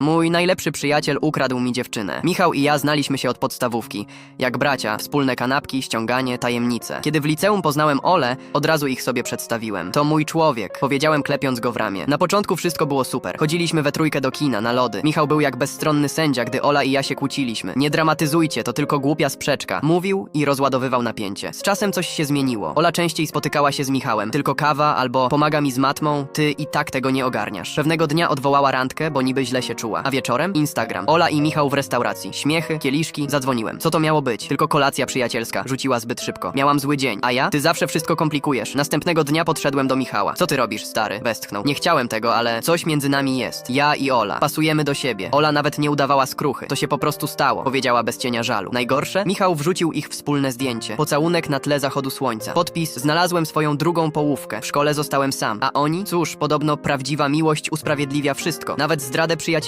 Mój najlepszy przyjaciel ukradł mi dziewczynę. Michał i ja znaliśmy się od podstawówki. Jak bracia, wspólne kanapki, ściąganie, tajemnice. Kiedy w liceum poznałem Ole, od razu ich sobie przedstawiłem. To mój człowiek, powiedziałem klepiąc go w ramię. Na początku wszystko było super. Chodziliśmy we trójkę do kina, na lody. Michał był jak bezstronny sędzia, gdy Ola i ja się kłóciliśmy. Nie dramatyzujcie, to tylko głupia sprzeczka. Mówił i rozładowywał napięcie. Z czasem coś się zmieniło. Ola częściej spotykała się z Michałem. Tylko kawa albo pomaga mi z matmą, ty i tak tego nie ogarniasz. Pewnego dnia odwołała randkę, bo niby źle się czuła. A wieczorem Instagram. Ola i Michał w restauracji. Śmiechy, kieliszki, zadzwoniłem. Co to miało być? Tylko kolacja przyjacielska. Rzuciła zbyt szybko. Miałam zły dzień. A ja? Ty zawsze wszystko komplikujesz. Następnego dnia podszedłem do Michała. Co ty robisz, stary? Westchnął. Nie chciałem tego, ale coś między nami jest. Ja i Ola. Pasujemy do siebie. Ola nawet nie udawała skruchy. To się po prostu stało. Powiedziała bez cienia żalu. Najgorsze? Michał wrzucił ich wspólne zdjęcie. Pocałunek na tle zachodu słońca. Podpis: Znalazłem swoją drugą połówkę. W szkole zostałem sam. A oni? Cóż, podobno prawdziwa miłość usprawiedliwia wszystko. Nawet zdradę przyjaciela.